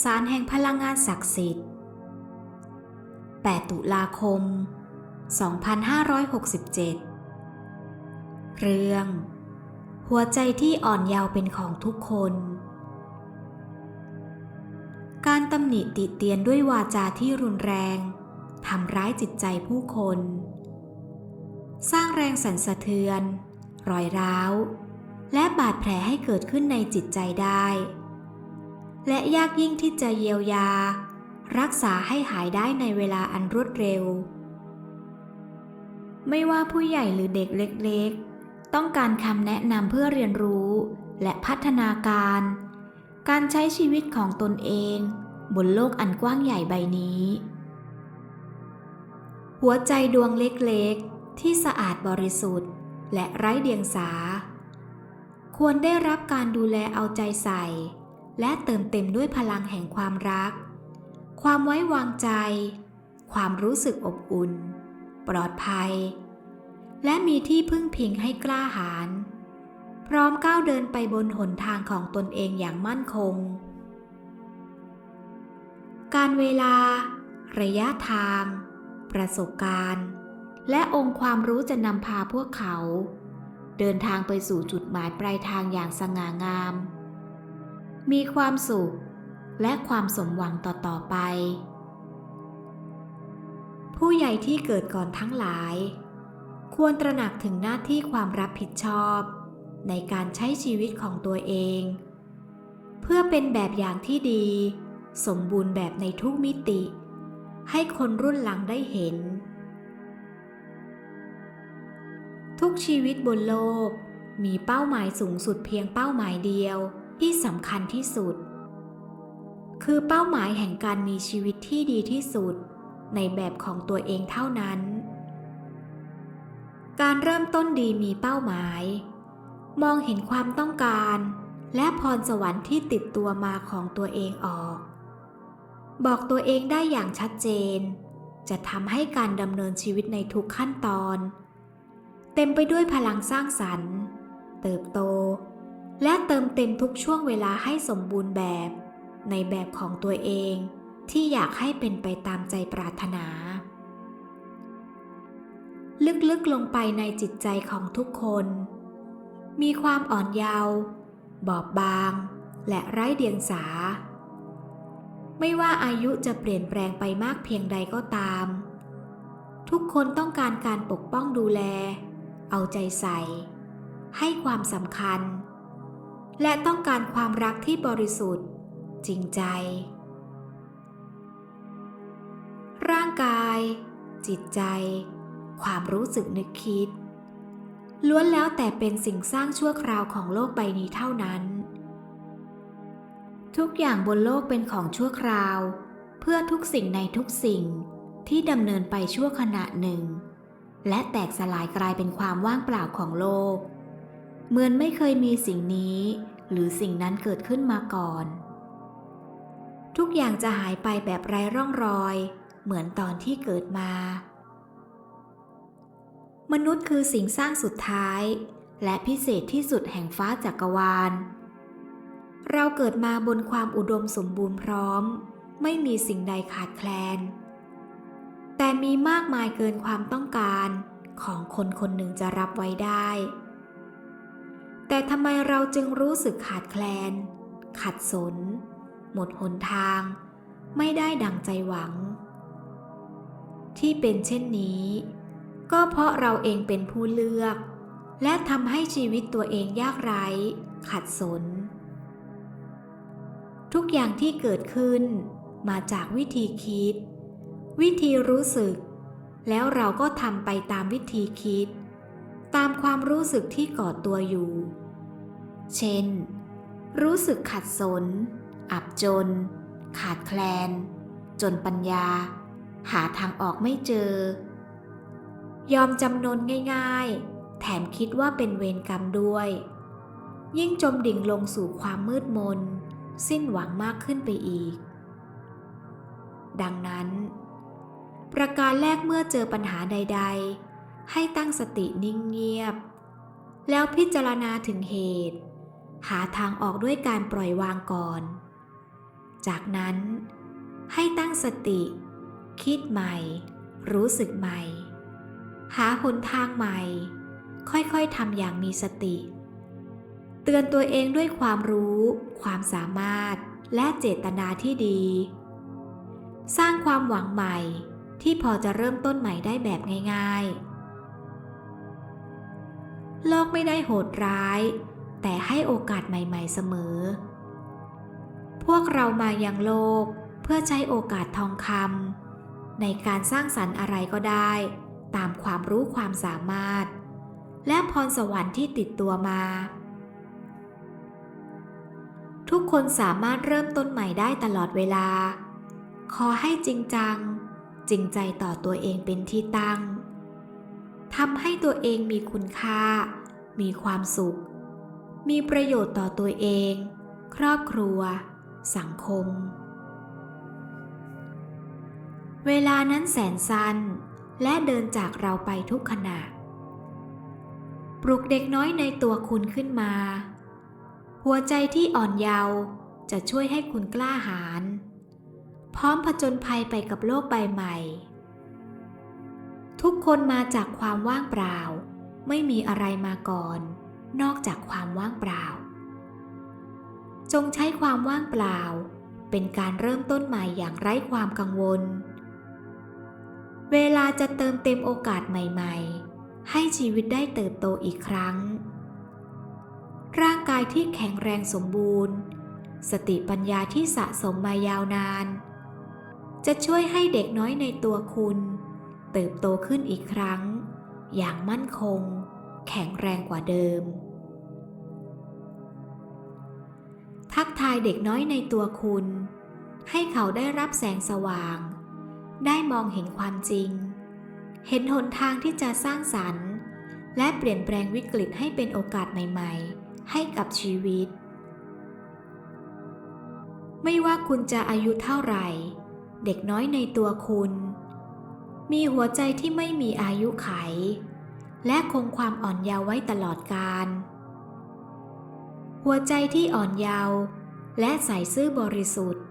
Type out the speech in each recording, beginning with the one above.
สารแห่งพลังงานศักดิ์สิทธิ์ 8 ตุลาคม 2567 เรื่อง หัวใจที่อ่อนเยาว์เป็นของทุกคน การตำหนิติเตียนด้วยวาจาที่รุนแรงทำร้ายจิตใจผู้คน สร้างแรงสั่นสะเทือน รอยร้าว และบาดแผลให้เกิดขึ้นในจิตใจได้ และยากยิ่งที่จะเยียวยา รักษาให้หายได้ในเวลาอันรวดเร็ว ไม่ว่าผู้ใหญ่หรือเด็กเล็กๆ ต้องการคำแนะนำเพื่อเรียนรู้และพัฒนาการ การใช้ชีวิตของตนเอง บนโลกอันกว้างใหญ่ใบนี้ หัวใจดวงเล็กๆ ที่สะอาดบริสุทธิ์ และไร้เดียงสา ควรได้รับการดูแลเอาใจใส่ และเติมเต็มด้วยพลังแห่งความรัก ความไว้วางใจ ความรู้สึกอบอุ่น ปลอดภัย และมีที่พึ่งพิงให้กล้าหาญพร้อมก้าวเดินไปบนหนทางของตนเองอย่างมั่นคง การเวลา ระยะทาง ประสบการณ์ และองค์ความรู้จะนำพาพวกเขา เดินทางไปสู่จุดหมายปลายทางอย่างสง่างาม มีความสุข และความสมหวังต่อๆไป ผู้ใหญ่ที่เกิดก่อนทั้งหลาย ควรตระหนักถึงหน้าที่ความรับผิดชอบ ในการใช้ชีวิตของตัวเอง เพื่อเป็นแบบอย่างที่ดี สมบูรณ์แบบในทุกมิติ ให้คนรุ่นหลังได้เห็น ทุกชีวิตบนโลกมีเป้าหมายสูงสุดเพียงเป้าหมายเดียว ที่สำคัญที่สุด คือเป้าหมายแห่งการมีชีวิตที่ดีที่สุด ในแบบของตัวเองเท่านั้น การเริ่มต้นดีมีเป้าหมาย มองเห็นความต้องการ และพรสวรรค์ที่ติดตัวมาของตัวเองออก บอกตัวเองได้อย่างชัดเจน จะทำให้การดำเนินชีวิตในทุกขั้นตอน เต็มไปด้วยพลังสร้างสรรค์ เติบโต และเติมเต็มทุกช่วงเวลาให้สมบูรณ์แบบ ในแบบของตัวเองที่อยากให้เป็นไปตามใจปรารถนา ลึกๆลงไปในจิตใจของทุกคน มีความอ่อนเยาว์บอบบาง และไร้เดียงสา ไม่ว่าอายุจะเปลี่ยนแปลงไปมากเพียงใดก็ตาม ทุกคนต้องการการปกป้องดูแล เอาใจใส่ ให้ความสำคัญ และต้องการความรักที่บริสุทธิ์ จริงใจ ร่างกาย จิตใจ ความรู้สึกนึกคิด ล้วนแล้วแต่เป็นสิ่งสร้างชั่วคราวของโลกใบนี้เท่านั้น ทุกอย่างบนโลกเป็นของชั่วคราว เพื่อทุกสิ่งในทุกสิ่งที่ดำเนินไปชั่วขณะหนึ่ง และแตกสลายกลายเป็นความว่างเปล่าของโลก เหมือนไม่เคยมีสิ่งนี้ หรือสิ่งนั้นเกิดขึ้นมาก่อน ทุกอย่างจะหายไปแบบไร้ร่องรอย เหมือนตอนที่เกิดมา มนุษย์คือสิ่งสร้างสุดท้าย และพิเศษที่สุดแห่งฟ้าจักรวาล เราเกิดมาบนความอุดมสมบูรณ์พร้อม ไม่มีสิ่งใดขาดแคลน แต่มีมากมายเกินความต้องการของคนคนหนึ่งจะรับไว้ได้ แต่ทำไมเราจึงรู้สึกขาดแคลน ขัดสน หมดหนทาง ไม่ได้ดังใจหวัง ที่เป็นเช่นนี้ ก็เพราะเราเองเป็นผู้เลือก และทำให้ชีวิตตัวเองยากไร้ ขัดสน ทุกอย่างที่เกิดขึ้น มาจากวิธีคิด วิธีรู้สึก แล้วเราก็ทำไปตามวิธีคิดตามความรู้สึกที่ก่อตัวอยู่ เช่น รู้สึกขัดสน อับจน ขาดแคลน จนปัญญา หาทางออกไม่เจอ ยอมจำนนง่ายๆ แถมคิดว่าเป็นเวรกรรมด้วย ยิ่งจมดิ่งลงสู่ความมืดมน สิ้นหวังมากขึ้นไปอีก ดังนั้น ประการแรกเมื่อเจอปัญหาใด ๆ ให้ตั้งสตินิ่งเงียบแล้วพิจารณาถึงเหตุ หาทางออกด้วยการปล่อยวางก่อน จากนั้น ให้ตั้งสติ คิดใหม่ รู้สึกใหม่ หาหนทางใหม่ ค่อยๆทำอย่างมีสติ เตือนตัวเองด้วยความรู้ ความสามารถและเจตนาที่ดี สร้างความหวังใหม่ที่พอจะเริ่มต้นใหม่ได้แบบง่าย ๆ โลกไม่ได้โหดร้าย โอกาสใหม่ๆเสมอ พวกเรามายังโลกเพื่อใช้โอกาสทองคำในการสร้างสรรค์อะไรก็ได้ ตามความรู้ความสามารถ และพรสวรรค์ที่ติดตัวมา ทุกคนสามารถเริ่มต้นใหม่ได้ตลอดเวลา ขอให้จริงจัง จริงใจต่อตัวเองเป็นที่ตั้งทำให้ตัวเองมีคุณค่า มีความสุข มีประโยชน์ต่อตัวเอง ครอบครัว สังคม เวลานั้นแสนสั้นและเดินจากเราไปทุกขณะ ปลุกเด็กน้อยในตัวคุณขึ้นมา หัวใจที่อ่อนเยาว์จะช่วยให้คุณกล้าหาญพร้อมผจญภัยไปกับโลกใบใหม่ ทุกคนมาจากความว่างเปล่า ไม่มีอะไรมาก่อน นอกจากความว่างเปล่า จงใช้ความว่างเปล่า เป็นการเริ่มต้นใหม่อย่างไร้ความกังวล เวลาจะเติมเต็มโอกาสใหม่ ๆ ให้ชีวิตได้เติบโตอีกครั้ง ร่างกายที่แข็งแรงสมบูรณ์ สติปัญญาที่สะสมมายาวนาน จะช่วยให้เด็กน้อยในตัวคุณ เติบโตขึ้นอีกครั้ง อย่างมั่นคง แข็งแรงกว่าเดิม ทักทายเด็กน้อยในตัวคุณ ให้เขาได้รับแสงสว่าง ได้มองเห็นความจริง เห็นหนทางที่จะสร้างสรรค์ และเปลี่ยนแปลงวิกฤตให้เป็นโอกาสใหม่ๆ ให้กับชีวิต ไม่ว่าคุณจะอายุเท่าไหร่ เด็กน้อยในตัวคุณ มีหัวใจที่ไม่มีอายุไข และคงความอ่อนเยาว์ไว้ตลอดกาลหัวใจที่อ่อนเยาว์และใส่ซื่อบริสุทธิ์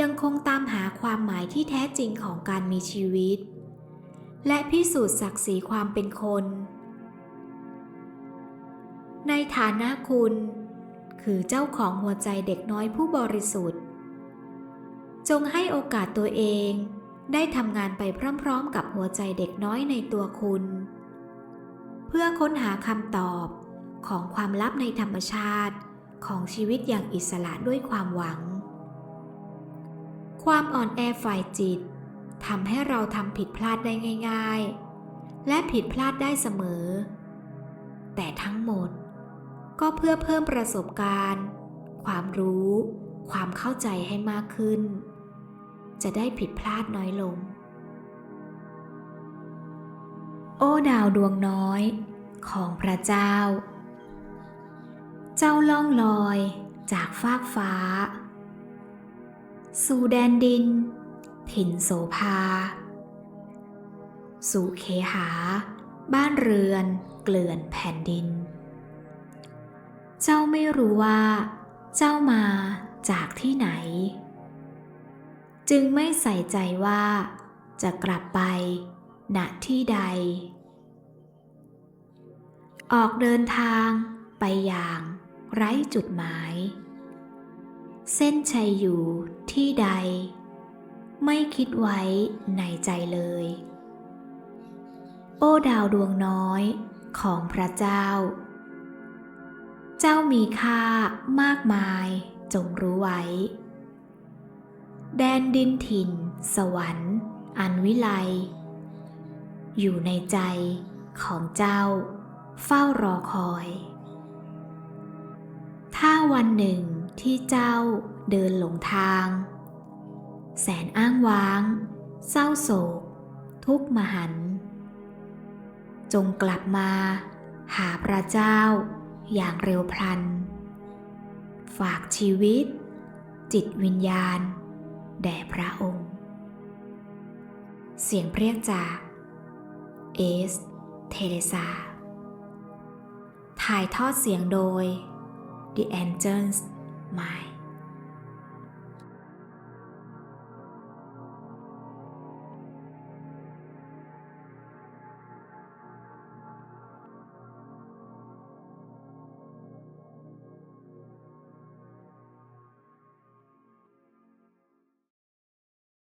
ยังคงตามหาความหมายที่แท้จริงของการมีชีวิต และพิสูจน์ศักดิ์ศรีความเป็นคน ในฐานะคุณ คือเจ้าของหัวใจเด็กน้อยผู้บริสุทธิ์ จงให้โอกาสตัวเองได้ทำงานไปพร้อมๆกับหัวใจเด็กน้อยในตัวคุณ เพื่อค้นหาคำตอบของความลับในธรรมชาติ ของชีวิตอย่างอิสระด้วยความหวัง ความอ่อนแอฝ่ายจิตทำให้เราทำผิดพลาดได้ง่าย ๆ และผิดพลาดได้เสมอ แต่ทั้งหมดก็เพื่อเพิ่มประสบการณ์ ความรู้ ความเข้าใจให้มากขึ้น จะได้ผิดพลาดน้อยลง โอ้ดาวดวงน้อยของพระเจ้า เจ้าล่องลอยจากฟากฟ้า สู่แดนดิน ถิ่นโสภา สู่เคหา บ้านเรือนเกลื่อนแผ่นดิน เจ้าไม่รู้ว่า เจ้ามาจากที่ไหน จึงไม่ใส่ใจว่าจะกลับไป ณที่ใด ออกเดินทางไปอย่างไร้จุดหมาย เส้นชัยอยู่ที่ใด ไม่คิดไว้ในใจเลย โอ้ดาวดวงน้อยของพระเจ้า เจ้ามีค่ามากมายจงรู้ไว้ แดนดินถิ่น สวรรค์ อันวิไล อยู่ในใจของเจ้า เฝ้ารอคอย ถ้าวันหนึ่งที่เจ้าเดินหลงทาง แสนอ้างว้าง เศร้าโศก ทุกข์มหัน จงกลับมา หาพระเจ้าอย่างเร็วพลัน ฝากชีวิต จิตวิญญาณ แด่พระองค์ เสียงเรียกจาก เอส เทเรซา ถ่ายทอดเสียงโดย The Angels Mind